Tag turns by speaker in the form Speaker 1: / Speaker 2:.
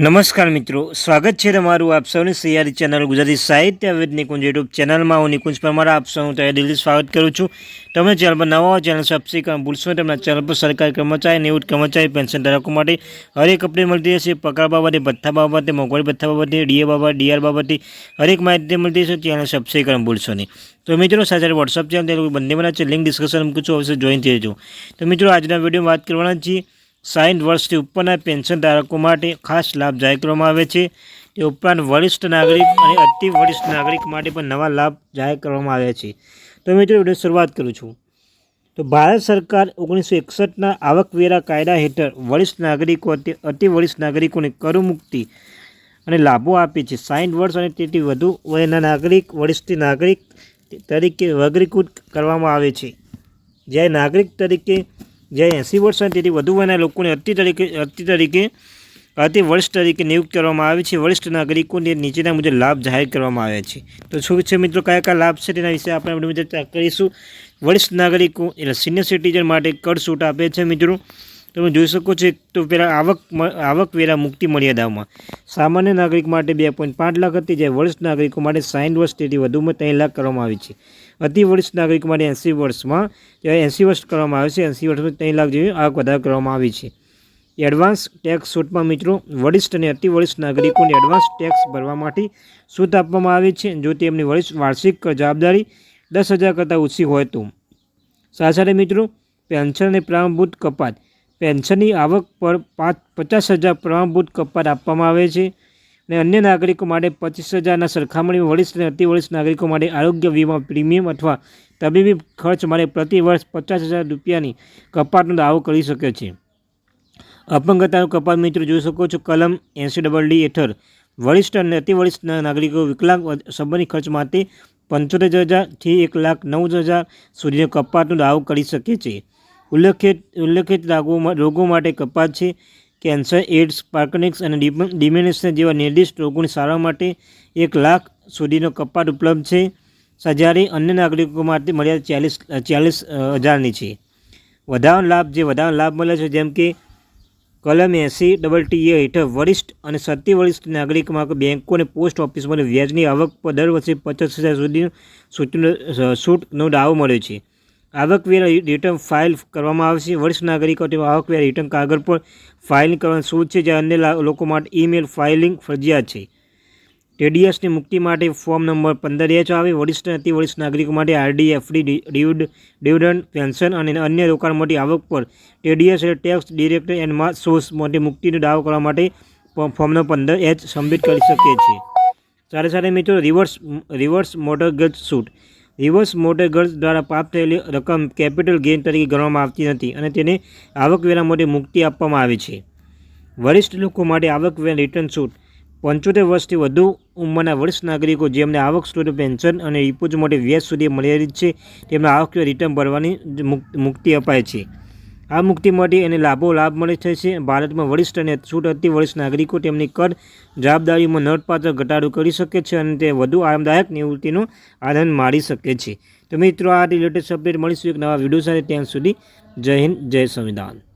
Speaker 1: નમસ્કાર મિત્રો, સ્વાગત છે તમારું આપ સૌની સૈયારી ચેનલ ગુજરાતી સાહિત્ય વિદ નિકુંજ યુટ્યુબ ચેનલમાં હું નિકુંજ પરમારા, આપ સૌનું તૈયાર દિલ્હી સ્વાગત કરું છું. તમે ચેનલ પર નવા ચેનલ સબસ્ક્રાઈબ ભૂલશો. તેમના ચેનલ પર સરકારી કર્મચારી, નિવૃત્ત કર્મચારી, પેન્શન ધારકો માટે હરેક અપડેટ મળતી રહેશે. પગાર બાબતે, ભથ્થા બાબતે, મોંઘવારી ભથ્થા બાબતે ડીએ બાબત ડીઆર બાબતે હરેક માહિતી મળતી રહેશે. ચેનલ સબસ્ક્રાઈબ ભૂલશો નહીં. તો મિત્રો, સાથે વોટ્સઅપ ચેનલ બંને બનાવે છે. લિંક ડિસ્કશન મૂકું છું. અવશ્ય જોઈન થઈ જજો. તો મિત્રો, આજના વિડીયોમાં વાત કરવાના છીએ સાઠ વર્ષથી ઉપરના પેન્શન ધારકો માટે ખાસ લાભ જાહેર કરવામાં આવે છે. તે ઉપરાંત વરિષ્ઠ નાગરિક અને અતિ વરિષ્ઠ નાગરિક માટે પણ નવા લાભ જાહેર કરવામાં આવ્યા છે. તો મિત્રો વીડિયો શરૂઆત કરું છું. તો ભારત સરકાર ઓગણીસો એકસઠના આવકવેરા કાયદા હેઠળ વરિષ્ઠ નાગરિકો અતિ વરિષ્ઠ નાગરિકોને કરમુક્તિ અને લાભો આપે છે. સાઠ વર્ષ અને તેથી વધુ વયના નાગરિક, વરિષ્ઠ નાગરિક તરીકે વર્ગીકૃત કરવામાં આવે છે. જ્યારે નાગરિક તરીકે જ્યારે એંસી વર્ષ તેથી વધુ વયના લોકોને અતિ તરીકે અતિ તરીકે, અતિ વરિષ્ઠ તરીકે નિયુક્ત કરવામાં આવે છે. વરિષ્ઠ નાગરિકોને નીચેના મુજબ લાભ જાહેર કરવામાં આવ્યા છે. તો શું છે મિત્રો, કયા કયા લાભ છે તેના વિશે આપણે ચર્ચા કરીશું. વરિષ્ઠ નાગરિકો એટલે સિનિયર સિટીઝન માટે કર છૂટ આપે છે મિત્રો. તમે જોઈ શકો છો તો પહેલાં આવક આવકવેરા મુક્તિ મર્યાદામાં સામાન્ય નાગરિક માટે બે પોઈન્ટ પાંચ લાખ હતી, જ્યારે વરિષ્ઠ નાગરિકો માટે સાઠ વર્ષ તેથી વધુમાં ત્રણ લાખ કરવામાં આવી છે. અતિ વરિષ્ઠ નાગરિકો માટે એંસી વર્ષમાં, જ્યારે એંસી વર્ષ કરવામાં આવે છે, એંસી વર્ષમાં ત્રણ લાખ જેવી આવક વધારો કરવામાં આવી છે. એડવાન્સ ટેક્સ છૂટમાં મિત્રો, વરિષ્ઠ અને અતિ વરિષ્ઠ નાગરિકોને એડવાન્સ ટેક્સ ભરવા માટે છૂટ આપવામાં આવે છે, જો તેમની વરિષ્ઠ વાર્ષિક જવાબદારી દસ હજાર કરતાં ઓછી હોય તો. સાથે મિત્રો, પેન્શન અને પ્રારંભભૂત કપાત. પેન્શનની આવક પર પાંચ પચાસ હજાર પ્રમાણભૂત કપાત આપવામાં આવે છે અને અન્ય નાગરિકો માટે પચીસ હજારના સરખામણીમાં વરિષ્ઠ અને અતિવરિષ્ઠ નાગરિકો માટે આરોગ્ય વીમા પ્રીમિયમ અથવા તબીબી ખર્ચ માટે પ્રતિ વર્ષ પચાસ હજાર રૂપિયાની કપાતનો દાવો કરી શકે છે. અપંગતાનો કપાત મિત્રો જોઈ શકો છો. કલમ એંસી ડબલ ડી હેઠળ વરિષ્ઠ અને અતિવરિષ્ઠ નાગરિકો વિકલાંગ સંબંધી ખર્ચ માટે પંચોતેર હજારથી એક લાખ નવ હજાર સુધીનો કપાતનો દાવો કરી શકે છે. ઉલ્લેખિત ઉલ્લેખિત રોગો રોગો માટે કપાત છે. કેન્સર, એડ્સ, પાર્કનિક્સ અને ડિમેનેશિયા જેવા નિર્દિષ્ટ રોગોની સારવાર માટે એક લાખ સુધીનો કપાત ઉપલબ્ધ છે. સજારી અન્ય નાગરિકો માટે મર્યાદા ચાલીસ ચાલીસ હજારની છે. વધારાનો લાભ, જે વધારાનો લાભ મળે છે, જેમ કે કલમ એસી ડબલ ટી એ હેઠળ વરિષ્ઠ અને સત્તી વરિષ્ઠ નાગરિકોમાં બેંકો અને પોસ્ટ ઓફિસમાં વ્યાજની આવક પર દર વર્ષે પચાસ હજાર સુધી સૂટનો દાવો મળ્યો છે. આવકવેરા રિટર્ન ફાઇલ કરવામાં આવશે. વરિષ્ઠ નાગરિકો તેમાં આવકવેરા રિટર્ન કાગળ પર ફાઇલિંગ કરવાની છૂટ છે જ્યાં અન્ય લોકો માટે ઈમેલ ફાઇલિંગ ફરજિયાત છે. ટીડીએસની મુક્તિ માટે ફોર્મ નંબર પંદર એચ આવે. વરિષ્ઠ અતિ વરિષ્ઠ નાગરિકો માટે આરડી એફડી ડિવિડ, ડિવિડન્ડ, પેન્શન અને અન્ય રોકાણ માટે આવક પર TDS tax director and source માટે મુક્તિનો દાવો કરવા માટે ફોર્મ નંબર પંદર એચ સબમિટ કરી શકે છે. સાથે સાથે મિત્રો, રિવર્સ રિવર્સ મોટર ગજ છૂટ રિવર્સ મોટેગર્સ દ્વારા પ્રાપ્ત થયેલી રકમ કેપિટલ ગેઇન તરીકે ગણવામાં આવતી નથી અને તેને આવકવેરા માટે મુક્તિ આપવામાં આવે છે. વરિષ્ઠ લોકો માટે આવકવેરા રિટર્ન છૂટ પંચોતેર વર્ષથી વધુ ઉંમરના વરિષ્ઠ નાગરિકો જેમને આવક સ્વરૂપે પેન્શન અને રિપોઝ માટે વ્યાજ સુધી મર્યાદિત છે, તેમને આવકવેરા રિટર્ન ભરવાની મુક- મુક્તિ અપાય છે. આ મુક્તિ માટે એને લાભો લાભ મળે છે ભારતમાં વરિષ્ઠ અને છૂટ હતી વરિષ્ઠ નાગરિકો તેમની કર જવાબદારીમાં નોંધપાત્ર ઘટાડો કરી શકે છે અને તે વધુ આરામદાયક નિવૃત્તિનો આનંદ માણી શકે છે. તો મિત્રો, આ રિલેટેડ અપડેટ મળીશું એક નવા વીડિયો સાથે. ત્યાં સુધી જય હિન્દ, જય સંવિધાન.